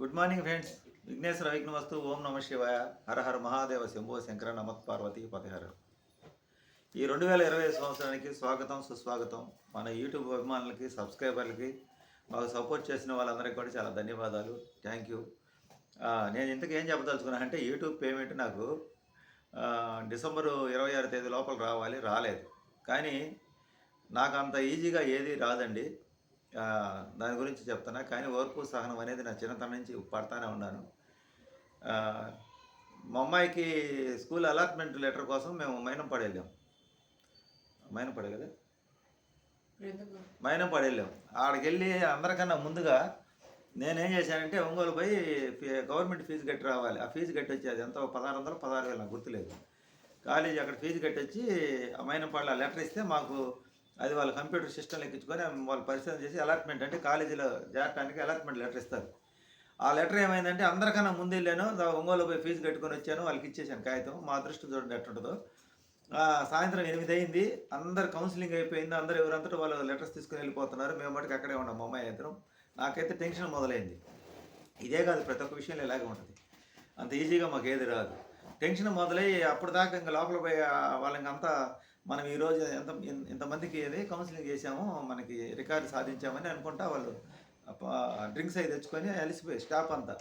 Good morning friends విఘ్నేశ్వర విఘ్నవస్తు ఓం నమ శివాయ హర హర మహాదేవ శంభో శంకర నమత్ పార్వతి పతిహర ఈ రెండు వేల ఇరవై సంవత్సరానికి స్వాగతం సుస్వాగతం. మన యూట్యూబ్ అభిమానులకి సబ్స్క్రైబర్లకి మాకు సపోర్ట్ చేసిన వాళ్ళందరికీ కూడా చాలా ధన్యవాదాలు. థ్యాంక్ యూ నేను ఇంతకు ఏం చెప్పదలుచుకున్నా అంటే యూట్యూబ్ పేమెంట్ నాకు డిసెంబరు ఇరవై ఆరు తేదీ లోపల రావాలి రాలేదు. కానీ నాకు అంత ఈజీగా ఏది రాదండి. దాని గురించి చెప్తున్నా. కానీ ఓర్పు సహనం అనేది నా చిన్నతనం నుంచి పడతానే ఉన్నాను. మా అమ్మాయికి స్కూల్ అలాట్మెంట్ లెటర్ కోసం మేము మైనంపాడు వెళ్ళాం మైనంపాడు కదా మైనంపాడు వెళ్ళాం ఆడికి వెళ్ళి అందరికన్నా ముందుగా నేనేం చేశానంటే ఒంగోలు పోయి గవర్నమెంట్ ఫీజు కట్టి రావాలి. ఆ ఫీజు కట్టి వచ్చి అది ఎంతో పదహారు వందలు పదహారు వేలు నాకు గుర్తులేదు. కాలేజీ అక్కడ ఫీజు కట్టి వచ్చి ఆ మైనంపాడులో ఆ లెటర్ ఇస్తే మాకు అది వాళ్ళ కంప్యూటర్ సిస్టమ్ ఎక్కించుకొని వాళ్ళు పరిశీలన చేసి అలాట్మెంట్ అంటే కాలేజీలో చేరటానికి అలాట్మెంట్ లెటర్ ఇస్తారు. ఆ లెటర్ ఏమైందంటే అందరికన్నా ముందు వెళ్ళాను ఒంగోలు పోయి ఫీజు కట్టుకొని వచ్చాను వాళ్ళకి ఇచ్చేసాను కాగితం. మా అదృష్టం చూడండి ఎట్టుంటుందో సాయంత్రం ఎనిమిది అయింది అందరు కౌన్సిలింగ్ అయిపోయింది అందరు ఎవరంతటా వాళ్ళు లెటర్స్ తీసుకుని వెళ్ళిపోతున్నారు. మేము మటుకు అక్కడే ఉన్నాం మా అమ్మాయి ఇద్దరం. నాకైతే టెన్షన్ మొదలైంది. ఇదే కాదు ప్రతి ఒక్క విషయంలో ఇలాగే ఉంటుంది. అంత ఈజీగా మాకు ఏది రాదు. టెన్షన్ మొదలై అప్పుడు దాకా ఇంకా లోపల పోయి ఆ వాళ్ళకి అంతా మనం ఈరోజు ఎంత ఇంతమందికి ఏది కౌన్సిలింగ్ చేసామో మనకి రికార్డు సాధించామని అనుకుంటా వాళ్ళు. డ్రింక్స్ అవి తెచ్చుకొని అలిసిపోయి స్టాఫ్ అంతా.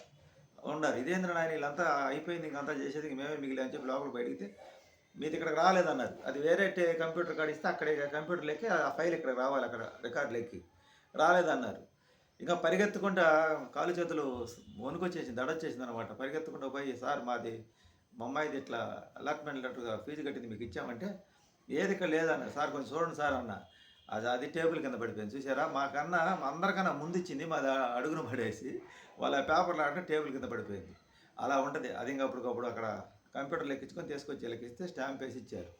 ఉన్నారు. ఇదేంద్ర నాయన వీళ్ళంతా అయిపోయింది ఇంకంతా చేసేది మేమే మిగిలి అని చెప్పి లోపల బయటికి మీది ఇక్కడికి రాలేదన్నారు. అది వేరే కంప్యూటర్ కాడ ఇస్తే అక్కడ కంప్యూటర్ లెక్కి ఆ ఫైల్ ఇక్కడ రావాలి అక్కడ రికార్డు లెక్కి. రాలేదన్నారు. ఇంకా పరిగెత్తుకుంటా కాలు చేతులు వణుకొచ్చేసింది దడొచ్చేసింది అనమాట పరిగెత్తుకుంటూ పోయి సార్ మాది మా అమ్మాయిది ఇట్లా అలాట్మెంట్ లెటర్గా ఫీజు కట్టింది మీకు ఇచ్చామంటే ఏది ఇక్కడ లేదన్న. సార్ కొంచెం చూడండి సార్ అన్న. అది అది టేబుల్ కింద పడిపోయింది. చూసారా మాకన్నా అందరికన్నా ముందు ఇచ్చింది మాది అడుగున పడేసి వాళ్ళ పేపర్లు ఆడితే టేబుల్ కింద పడిపోయింది. అలా ఉంటుంది. అది ఇంకా అప్పటికప్పుడు అక్కడ కంప్యూటర్ ఎక్కించుకొని తీసుకొచ్చి లెక్కిస్తే స్టాంప్ వేసి ఇచ్చారు.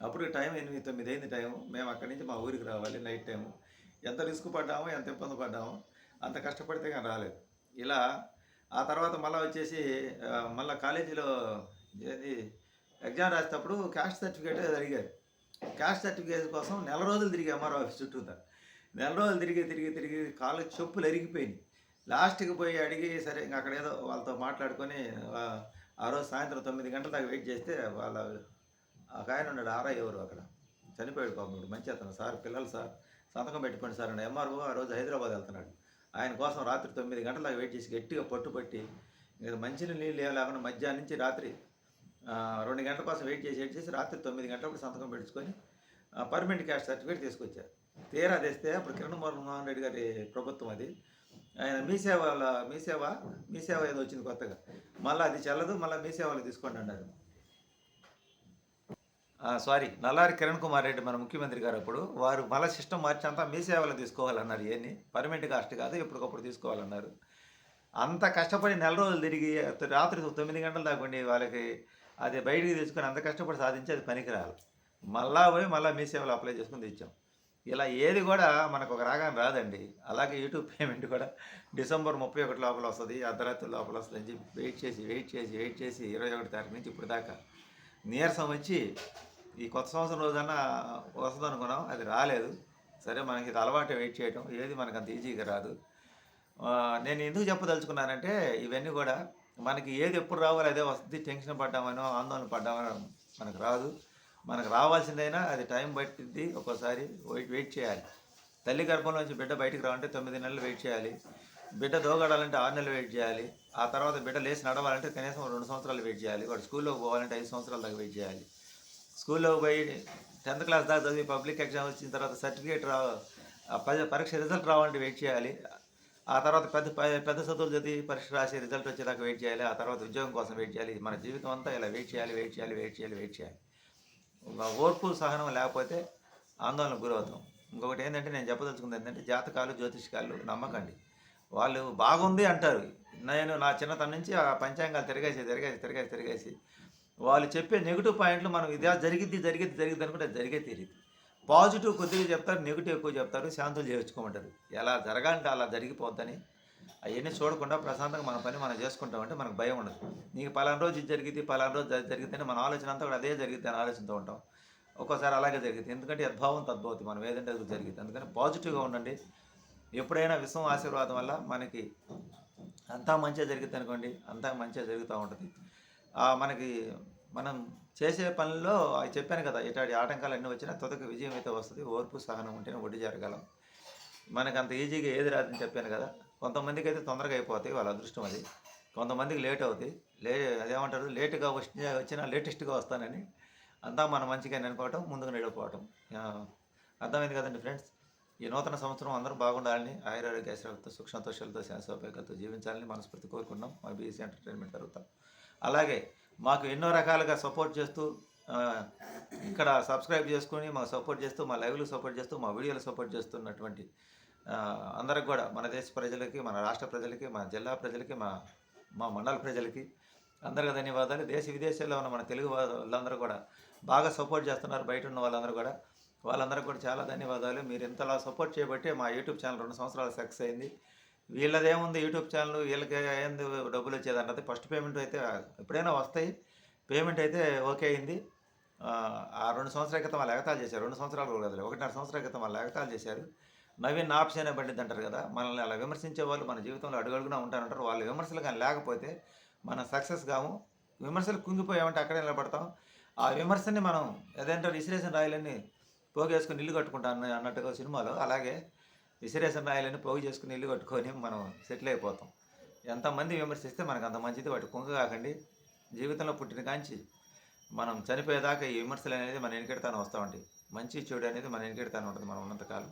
అప్పుడు టైం ఎనిమిది తొమ్మిది అయింది టైం. మేము అక్కడి నుంచి మా ఊరికి రావాలి నైట్ టైము. ఎంత రిస్క్ పడ్డామో ఎంత ఇబ్బంది పడ్డామో అంత కష్టపడితే కానీ రాలేదు. ఇలా ఆ తర్వాత మళ్ళీ వచ్చేసి మళ్ళీ కాలేజీలో ఏది ఎగ్జామ్ రాసేటప్పుడు క్యాస్ట్ సర్టిఫికేట్ అది అడిగారు. క్యాస్ట్ సర్టిఫికేట్ కోసం నెల రోజులు తిరిగి ఎంఆర్ఓ ఆఫీస్ చుట్టూతా నెల రోజులు తిరిగి తిరిగి తిరిగి కాళ్ళు చెప్పులు ఎరిగిపోయినాయి లాస్ట్కి పోయి అడిగి సరే ఇంక అక్కడ ఏదో వాళ్ళతో మాట్లాడుకొని ఆ, రోజు సాయంత్రం తొమ్మిది గంటల దాకా వెయిట్ చేస్తే వాళ్ళ ఒక ఆయన ఉన్నాడు ఆర్ఐ ఎవరు అక్కడ. చనిపోయాడు పాపం ఇప్పుడు మంచి అతను సార్ పిల్లలు సార్ సంతకం పెట్టుకోండి సార్ అండి ఎంఆర్ఓ ఆ రోజు హైదరాబాద్ వెళ్తున్నాడు. ఆయన కోసం రాత్రి తొమ్మిది గంటల దాకా వెయిట్ చేసి గట్టిగా పట్టుపట్టి ఇంకా మంచి నీళ్ళు ఏం లేకుండా మధ్యాహ్నం నుంచి రాత్రి రెండు గంటల కోసం వెయిట్ చేసి వెయిట్ చేసి రాత్రి తొమ్మిది గంటలప్పుడు సంతకం పెట్టుకొని పర్మనెంట్ క్యాస్ట్ సర్టిఫికేట్ తీసుకొచ్చారు. తీరా తెస్తే అప్పుడు కిరణ్ మోహన్ రెడ్డి గారి ప్రభుత్వం అది. ఆయన మీ సేవ మీసేవ మీ సేవ మీ సేవ ఏదో వచ్చింది కొత్తగా. మళ్ళీ అది చెల్లదు మళ్ళీ మీ సేవలు తీసుకోండి అన్నారు. సారీ నల్లారి కిరణ్ కుమార్ రెడ్డి మన ముఖ్యమంత్రి గారు అప్పుడు వారు మళ్ళీ సిస్టమ్ మార్చి అంతా మీ సేవలు తీసుకోవాలన్నారు ఇవన్నీ. పర్మనెంట్ కాస్ట్ కాదు ఎప్పటికప్పుడు తీసుకోవాలన్నారు. అంత కష్టపడి నెల రోజులు తిరిగి రాత్రి తొమ్మిది గంటల దాకా వాళ్ళకి అది బయటికి తెచ్చుకొని అంత కష్టపడి సాధించి అది పనికిరాలి మళ్ళా పోయి మళ్ళీ మీ సేవలు అప్లై చేసుకుని తెచ్చాం. ఇలా ఏది కూడా మనకు ఒక రాగానే రాదండి. అలాగే యూట్యూబ్ పేమెంట్ కూడా డిసెంబర్ ముప్పై ఒకటి లోపల వస్తుంది అర్ధరాత్రి లోపల వస్తుంది అని చెప్పి వెయిట్ చేసి వెయిట్ చేసి వెయిట్ చేసి ఇరవై ఒకటి తారీఖు నుంచి ఇప్పుడు దాకా నీరసం వచ్చి ఈ కొత్త సంవత్సరం రోజన్నా వస్తుంది అనుకున్నాం అది రాలేదు. సరే మనకి ఇది అలవాటు వెయిట్ చేయటం ఏది మనకు అంత ఈజీగా రాదు. నేను ఎందుకు చెప్పదలుచుకున్నానంటే ఇవన్నీ కూడా మనకి ఏది ఎప్పుడు రావాలో అదే వస్తుంది. టెన్షన్ పడ్డామనో ఆందోళన పడ్డామనో మనకు రాదు. మనకు రావాల్సిందైనా అది టైం పట్టింది ఒక్కోసారి వెయిట్ వెయిట్ చేయాలి. తల్లి గర్భంలోంచి బిడ్డ బయటికి రావాలంటే తొమ్మిది నెలలు వెయిట్ చేయాలి. బిడ్డ దోగడాలంటే ఆరు నెలలు వెయిట్ చేయాలి. ఆ తర్వాత బిడ్డ లేచి నడవాలంటే కనీసం రెండు సంవత్సరాలు వెయిట్ చేయాలి. వాడు స్కూల్లోకి పోవాలంటే ఐదు సంవత్సరాల దాకా వెయిట్ చేయాలి. స్కూల్లో పోయి టెన్త్ క్లాస్ దాకా చదివి పబ్లిక్ ఎగ్జామ్ వచ్చిన తర్వాత సర్టిఫికేట్ రా పరీక్ష రిజల్ట్ రావాలంటే వెయిట్ చేయాలి. ఆ తర్వాత పెద్ద పెద్ద చదువులు చదివి పరీక్ష రాసి రిజల్ట్ వచ్చేదాకా వెయిట్ చేయాలి. ఆ తర్వాత ఉద్యోగం కోసం వెయిట్ చేయాలి. మన జీవితం అంతా ఇలా వెయిట్ చేయాలి వెయిట్ చేయాలి వెయిట్ చేయాలి వెయిట్ చేయాలి. ఓర్పు సహనం లేకపోతే ఆందోళనకు గురవుతాం. ఇంకొకటి ఏంటంటే నేను చెప్పదలుచుకుంది ఏంటంటే జాతకాలు జ్యోతిష్కాలు నమ్మకండి. వాళ్ళు బాగుంది అంటారు. నేను నా చిన్నతనం నుంచి ఆ పంచాంగాలు తిరగేసి తిరగేసి తిరగేసి తిరగేసి వాళ్ళు చెప్పే నెగిటివ్ పాయింట్లు మనం ఇదే జరిగిద్ది జరిగిద్ది జరిగిద్ది అనుకుంటే జరిగే తెలియదు పాజిటివ్ కొద్దిగా చెప్తారు నెగిటివ్ ఎక్కువ చెప్తారు శాంతులు చేర్చుకోమంటారు ఎలా జరగాలంటే అలా జరిగిపోద్దని అవన్నీ చూడకుండా ప్రశాంతంగా మన పని మనం చేసుకుంటామంటే మనకు భయం ఉండదు. నీకు పలానా రోజు ఇది జరిగింది పలానా రోజు అది జరిగింది అని మన ఆలోచన అంతా కూడా అదే జరిగింది అని ఆలోచనతో ఉంటాం. ఒక్కోసారి అలాగే జరిగింది ఎందుకంటే యద్భావం తద్భవతి మనం ఏదంటే అది జరిగింది అందుకని పాజిటివ్గా ఉండండి. ఎప్పుడైనా విశ్వం ఆశీర్వాదం వల్ల మనకి అంతా మంచిగా జరుగుతుంది అనుకోండి అంతా మంచిగా జరుగుతూ ఉంటుంది. మనకి మనం చేసే పనుల్లో చెప్పాను కదా ఇట్లాంటి ఆటంకాలు అన్నీ వచ్చినా తొదక విజయం అయితే వస్తుంది ఓర్పు సహనం ఉంటేనే ఒడ్డు జరగలం. మనకు అంత ఈజీగా ఏది రాదని చెప్పాను కదా కొంతమందికి అయితే తొందరగా అయిపోతాయి వాళ్ళ అదృష్టం అది. కొంతమందికి లేట్ అవుతాయి లే అదేమంటారు లేటుగా వచ్చిన వచ్చినా లేటెస్ట్గా వస్తానని అంతా మనం మంచిగా అనుకోవటం ముందుకు నడిపోవటం అర్థమైంది కదండి ఫ్రెండ్స్? ఈ నూతన సంవత్సరం అందరూ బాగుండాలని ఆయురారోగ్య ఐశ్వర్యాలతో సుఖ సంతోషాలతో శాసోపేకలతో జీవించాలని మనస్ఫూర్తి కోరుకున్నాం. మా బీఎస్సీ ఎంటర్టైన్మెంట్ జరుగుతాం. అలాగే మాకు ఎన్నో రకాలుగా సపోర్ట్ చేస్తూ ఇక్కడ సబ్స్క్రైబ్ చేసుకొని మాకు సపోర్ట్ చేస్తూ మా లైవ్లు సపోర్ట్ చేస్తూ మా వీడియోలు సపోర్ట్ చేస్తున్నటువంటి అందరికి కూడా మన దేశ ప్రజలకి మన రాష్ట్ర ప్రజలకి మన జిల్లా ప్రజలకి మా మా మండల ప్రజలకి అందరికీ ధన్యవాదాలు. దేశ విదేశాల్లో ఉన్న మన తెలుగు వాళ్ళందరూ కూడా బాగా సపోర్ట్ చేస్తున్నారు. బయట ఉన్న వాళ్ళందరూ కూడా వాళ్ళందరికీ కూడా చాలా ధన్యవాదాలు. మీరు ఇంతలా సపోర్ట్ చేయబట్టి మా యూట్యూబ్ ఛానల్ రెండు సంవత్సరాలు సక్సెస్ అయింది. వీళ్ళదేముంది యూట్యూబ్ ఛానల్ వీళ్ళకి ఏంది డబ్బులు వచ్చేది అన్నది ఫస్ట్ పేమెంట్ అయితే ఎప్పుడైనా వస్తాయి. పేమెంట్ అయితే ఓకే అయింది. ఆ, రెండు సంవత్సరాల క్రితం వాళ్ళు ఎగతాలు చేశారు. రెండు సంవత్సరాలు కదా ఒకటిన్నర సంవత్సరాల క్రితం వాళ్ళు ఎగతాలు చేశారు. నవీన్ ఆప్షన్ అనే అంటారు కదా మనల్ని అలా విమర్శించే వాళ్ళు మన జీవితంలో అడుగడుగునా ఉంటారంటారు. వాళ్ళ విమర్శలు కానీ లేకపోతే మనం సక్సెస్ కాము. విమర్శలు కుంగిపోయామంటే అక్కడే నిలబడతాం. ఆ విమర్శని మనం ఏదంటారు విసిరేసిన రాయలన్నీ పోగేసుకుని ఇల్లు కట్టుకుంటాను అన్నట్టుగా సినిమాలో. అలాగే విసిరేసిన రాయలని పోగు చేసుకుని ఇల్లు కట్టుకొని మనం సెటిల్ అయిపోతాం. ఎంతమంది విమర్శిస్తే మనకు అంత మంచిది. వాటి కుంక కాకండి. జీవితంలో పుట్టిన కాంచి మనం చనిపోయేదాకా ఈ విమర్శలు అనేది మన వెనకెడతానే వస్తూ ఉంటాయి. మంచి చెడు అనేది మన వెనకెడతానే ఉంటుంది మనం ఉన్నంతకాలం.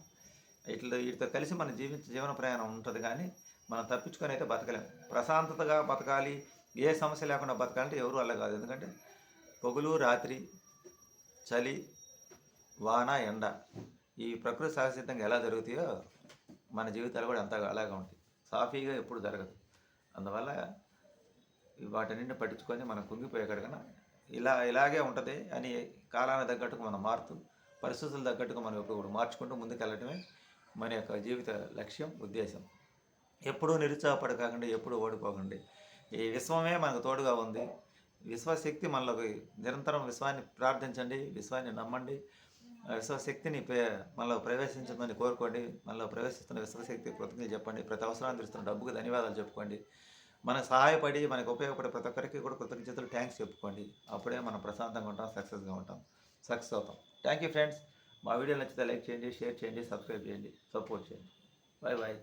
ఇట్లా వీటితో కలిసి మన జీవిత జీవన ప్రయాణం ఉంటుంది కానీ మనం తప్పించుకొని అయితే బతకలేం. ప్రశాంతతగా బతకాలి. ఏ సమస్య లేకుండా బతకాలంటే ఎవరు అలా కాదు. ఎందుకంటే పొగులు రాత్రి చలి వాన ఎండ ఈ ప్రకృతి సహసిద్ధంగా ఎలా జరుగుతాయో మన జీవితాలు కూడా అంతగా అలాగే ఉంటాయి. సాఫీగా ఎప్పుడు జరగదు. అందువల్ల వాటన్నింటిని పట్టించుకొని మనం కుంగిపోయే ఇలా ఇలాగే ఉంటుంది అని కాలానికి తగ్గట్టుకు మనం మారుతూ పరిస్థితులు తగ్గట్టుగా మనం ఎప్పుడు మార్చుకుంటూ ముందుకెళ్ళటమే మన యొక్క జీవిత లక్ష్యం ఉద్దేశం. ఎప్పుడూ నిరుత్సాహపడకాకండి ఎప్పుడూ ఓడిపోకండి. ఈ విశ్వమే మనకు తోడుగా ఉంది. విశ్వశక్తి మనలోకి నిరంతరం విశ్వాన్ని ప్రార్థించండి విశ్వాన్ని నమ్మండి విశ్వశక్తిని మనలో ప్రవేశించమని కోరుకోండి. మనలో ప్రవేశిస్తున్న విశ్వశక్తి కృతజ్ఞతలు చెప్పండి. ప్రతి అవసరాన్ని తీరుస్తున్న డబ్బుకు ధన్యవాదాలు చెప్పుకోండి. మనకు సహాయపడి మనకు ఉపయోగపడే ప్రతి ఒక్కరికి కూడా కృతజ్ఞతలు థ్యాంక్స్ చెప్పుకోండి. అప్పుడే మనం ప్రశాంతంగా ఉంటాం సక్సెస్గా ఉంటాం. సక్సెస్ అవుతాం. థ్యాంక్ యూ ఫ్రెండ్స్ మా వీడియో నచ్చితే లైక్ చేయండి షేర్ చేయండి సబ్స్క్రైబ్ చేయండి. సపోర్ట్ చేయండి. Bye bye